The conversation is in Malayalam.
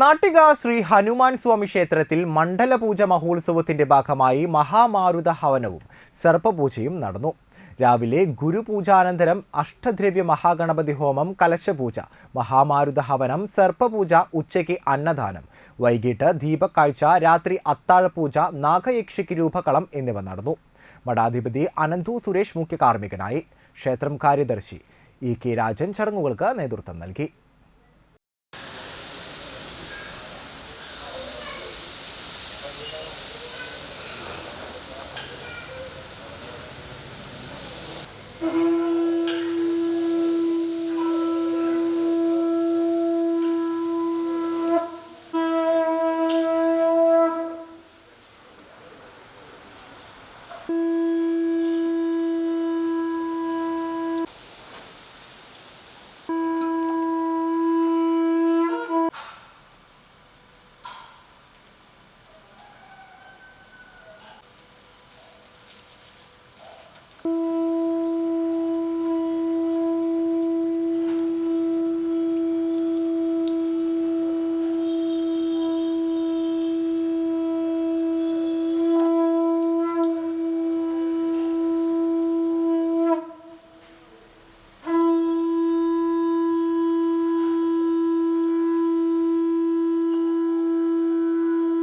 നാട്ടിക ശ്രീ ഹനുമാൻ സ്വാമി ക്ഷേത്രത്തിൽ മണ്ഡലപൂജ മഹോത്സവത്തിന്റെ ഭാഗമായി മഹാമാരുത ഹവനവും സർപ്പപൂജയും നടന്നു. രാവിലെ ഗുരുപൂജാനന്തരം അഷ്ടദ്രവ്യ മഹാഗണപതി ഹോമം കലശപൂജ മഹാമാരുത ഹവനം സർപ്പപൂജ ഉച്ചയ്ക്ക് അന്നദാനം വൈകിട്ട് ദീപക്കാഴ്ച രാത്രി അത്താഴപൂജ നാഗയക്ഷിക്ക് രൂപകളം എന്നിവ നടന്നു. മഠാധിപതി അനന്തു സുരേഷ് മുഖ്യ കാർമ്മികനായി ക്ഷേത്രം കാര്യദർശി ഇ കെ രാജൻ ചടങ്ങുകൾക്ക് നേതൃത്വം നൽകി. Mm-hmm.